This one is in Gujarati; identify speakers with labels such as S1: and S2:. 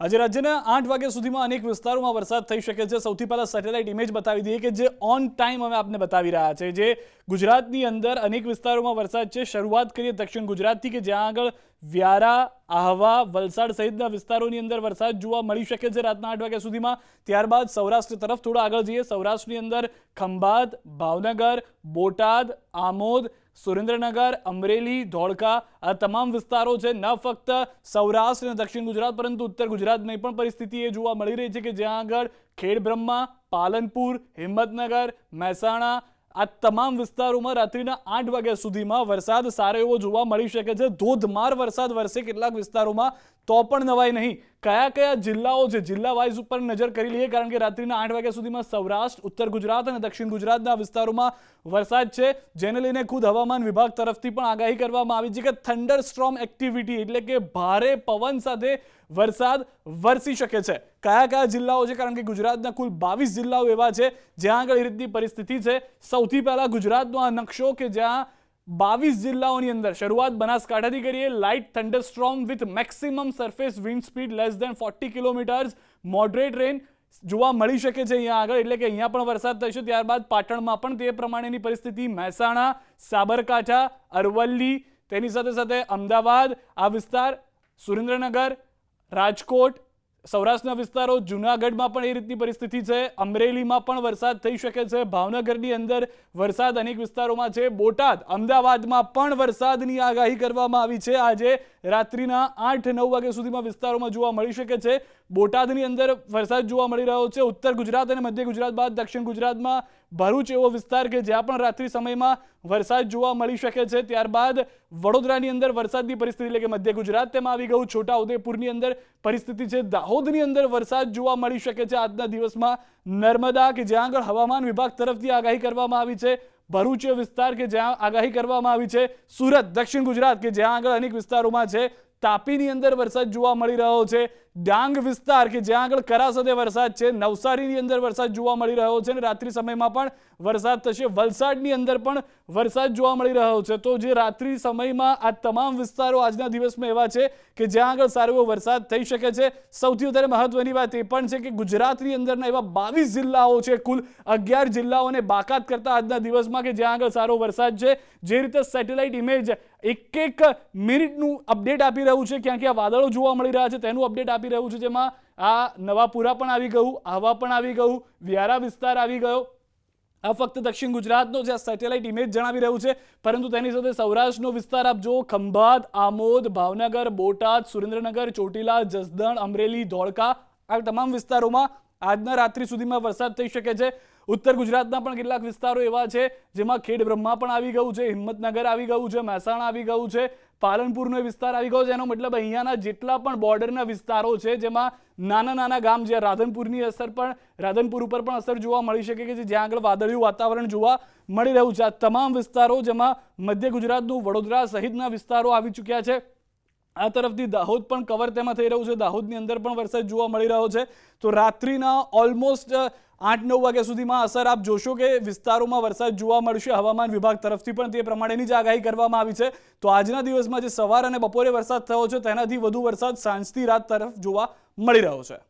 S1: આજે રાજ્યના આઠ વાગ્યા સુધીમાં અનેક વિસ્તારોમાં વરસાદ થઈ શકે છે. સૌથી પહેલાં સેટેલાઇટ ઇમેજ બતાવી દઈએ કે જે ઓન ટાઈમ અમે આપને બતાવી રહ્યા છે, જે ગુજરાતની અંદર અનેક વિસ્તારોમાં વરસાદ છે. શરૂઆત કરીએ દક્ષિણ ગુજરાતથી કે જ્યાં આગળ વ્યારા, આહવા, વલસાડ સહિતના વિસ્તારોની અંદર વરસાદ જોવા મળી શકે છે રાતના આઠ વાગ્યા સુધીમાં. ત્યારબાદ સૌરાષ્ટ્ર તરફ થોડા આગળ જઈએ. સૌરાષ્ટ્રની અંદર ખંભાત, ભાવનગર, બોટાદ, આમોદ સુરેન્દ્રનગર, અમરેલી, ધોળકા આ તમામ વિસ્તારો છે, ન ફક્ત સૌરાષ્ટ્ર અને દક્ષિણ ગુજરાત, પરંતુ ઉત્તર ગુજરાતની પણ પરિસ્થિતિ એ જોવા મળી રહી છે કે જ્યાં આગળ ખેડબ્રહ્મા પાલનપુર, હિંમતનગર, મહેસાણા આ તમામ વિસ્તારોમાં રાત્રિના આઠ વાગ્યા સુધીમાં વરસાદ સારો એવો જોવા મળી શકે છે. ધોધમાર વરસાદ વરસે કેટલાક વિસ્તારોમાં તો પણ નવાય નહીં. કયા કયા જિલ્લાઓ છે? જિલ્લા વાઇઝ ઉપર નજર કરી લઈએ, કારણ કે રાત્રિના આઠ વાગ્યા સુધીમાં સૌરાષ્ટ્ર, ઉત્તર ગુજરાત અને દક્ષિણ ગુજરાતના વિસ્તારોમાં વરસાદ છે, જેને લઈને ખુદ હવામાન વિભાગ તરફથી પણ આગાહી કરવામાં આવી છે કે થંડર સ્ટ્રોમ એક્ટિવિટી એટલે કે ભારે પવન સાથે વરસાદ વરસી શકે છે. કયા કયા જિલ્લાઓ છે? કારણ કે ગુજરાતના કુલ બાવીસ જિલ્લાઓ એવા છે, જ્યાં આગળ એ રીતની પરિસ્થિતિ છે. સૌથી પહેલા ગુજરાતનો આ નકશો કે જ્યાં બાવીસ જિલ્લાઓની અંદર શરૂઆત બનાસકાંઠાથી કરીએ. Light thunderstorm with maximum surface wind speed less than forty kilometers moderate rain જોવા મળી શકે છે અહીંયા આગળ, એટલે કે અહીંયા પણ વરસાદ થશે. ત્યારબાદ પાટણમાં પણ તે પ્રમાણેની પરિસ્થિતિ. મહેસાણા, સાબરકાંઠા, અરવલ્લી, તેની સાથે સાથે અમદાવાદ, આ વિસ્તાર સુરેન્દ્રનગર, રાજકોટ સૌરાષ્ટ્રના વિસ્તારો જુનાગઢમાં પણ એ રીતની પરિસ્થિતિ છે. અમરેલીમાં પણ વરસાદ થઈ શકે છે. ભાવનગરની અંદર વરસાદ અનેક વિસ્તારોમાં છે. બોટાદ, અમદાવાદમાં પણ વરસાદની આગાહી કરવામાં આવી છે. આજે રાત્રિના આઠ નવ વાગ્યા સુધીમાં વિસ્તારોમાં જોવા મળી શકે છે. બોટાદની અંદર વરસાદ જોવા મળી રહ્યો છે. ઉત્તર ગુજરાત અને મધ્ય ગુજરાત બાદ દક્ષિણ ગુજરાતમાં ભરૂચ એવો વિસ્તાર કે જ્યાં પણ રાત્રિ સમયમાં વરસાદ જોવા મળી શકે છે. ત્યારબાદ વડોદરાની અંદર વરસાદની પરિસ્થિતિ એટલે કે મધ્ય ગુજરાત તેમાં આવી ગયું. છોટા ઉદેપુરની અંદર પરિસ્થિતિ છે. દાહોદની અંદર વરસાદ જોવા મળી શકે છે. આજના દિવસમાં નર્મદા કે જ્યાં આગળ હવામાન વિભાગ તરફથી આગાહી કરવામાં આવી છે. ભરૂચ વિસ્તાર કે જ્યાં આગાહી કરવામાં આવી છે. સુરત, દક્ષિણ ગુજરાત કે જ્યાં આગળ અનેક વિસ્તારોમાં છે. તાપીની અંદર વરસાદ જોવા મળી રહ્યો છે. ડાંગ વિસ્તાર કે જ્યાં આગળ કરા વરસાદ છે, નવસારીની અંદર વરસાદ જોવા મળી રહ્યો છે અને રાત્રિ સમયમાં પણ વરસાદ થશે. વલસાડની અંદર પણ વરસાદ જોવા મળી રહ્યો છે. તો જે રાત્રિ સમયમાં આ તમામ વિસ્તારો આજના દિવસમાં એવા છે કે જ્યાં આગળ સારો એવો વરસાદ થઈ શકે છે. સૌથી વધારે મહત્વની વાત એ પણ છે કે ગુજરાતની અંદરના એવા બાવીસ જિલ્લાઓ છે. કુલ અગિયાર જિલ્લાઓને બાકાત કરતા આજના દિવસમાં કે જ્યાં આગળ સારો વરસાદ છે. જે રીતે સેટેલાઇટ ઇમેજ એક એક મિનિટનું અપડેટ આપી રહ્યું છે. ક્યાં ક્યાં વાદળો જોવા મળી રહ્યા છે. તેનું અપડેટ આપી રહ્યું છું, જેમાં આ નવાપુરા પણ આવી ગયું, આહવા પણ આવી ગયું, વ્યારા વિસ્તાર આવી ગયો. આ ફક્ત દક્ષિણ ગુજરાતનો જે સેટેલાઇટ ઇમેજ જણાવી રહ્યું છે, પરંતુ તેની સાથે સૌરાષ્ટ્રનો વિસ્તાર આપ જો ખંભાત, આમોદ, ભાવનગર, બોટાદ, સુરેન્દ્રનગર, ચોટીલા, જસદણ, અમરેલી, ધોળકા, આ તમામ વિસ્તારોમાં આજના રાત્રિ સુધીમાં વરસાદ થઈ શકે છે. ઉત્તર ગુજરાતના પણ કેટલાક વિસ્તારો એવા છે, જેમાં ખેડબ્રહ્મા પણ આવી ગયું છે, હિંમતનગર આવી ગયું છે, મહેસાણા આવી ગયું છે, પાલનપુરનો વિસ્તાર આવી ગયો છે. એનો મતલબ અહીંયાના જેટલા પણ બોર્ડરના વિસ્તારો છે, જેમાં નાના નાના ગામ જ્યાં રાધનપુરની અસર પણ, રાધનપુર ઉપર પણ અસર જોવા મળી શકે કે જ્યાં આગળ વાદળિયું વાતાવરણ જોવા મળી રહ્યું છે. આ તમામ વિસ્તારો, જેમાં મધ્ય ગુજરાતનું વડોદરા સહિતના વિસ્તારો આવી ચૂક્યા છે. આ તરફથી દાહોદ પણ કવર તેમાં થઈ રહ્યું છે. દાહોદની અંદર પણ વરસાદ જોવા મળી રહ્યો છે. તો રાત્રિના ઓલમોસ્ટ આઠ નવ વાગ્યા સુધીમાં અસર આપ જોશો કે વિસ્તારોમાં વરસાદ જોવા મળશે. હવામાન વિભાગ તરફથી પણ તે પ્રમાણેની જ આગાહી કરવામાં આવી છે. તો આજના દિવસમાં જે સવાર અને બપોરે વરસાદ થયો છે, તેનાથી વધુ વરસાદ સાંજથી રાત તરફ જોવા મળી રહ્યો છે.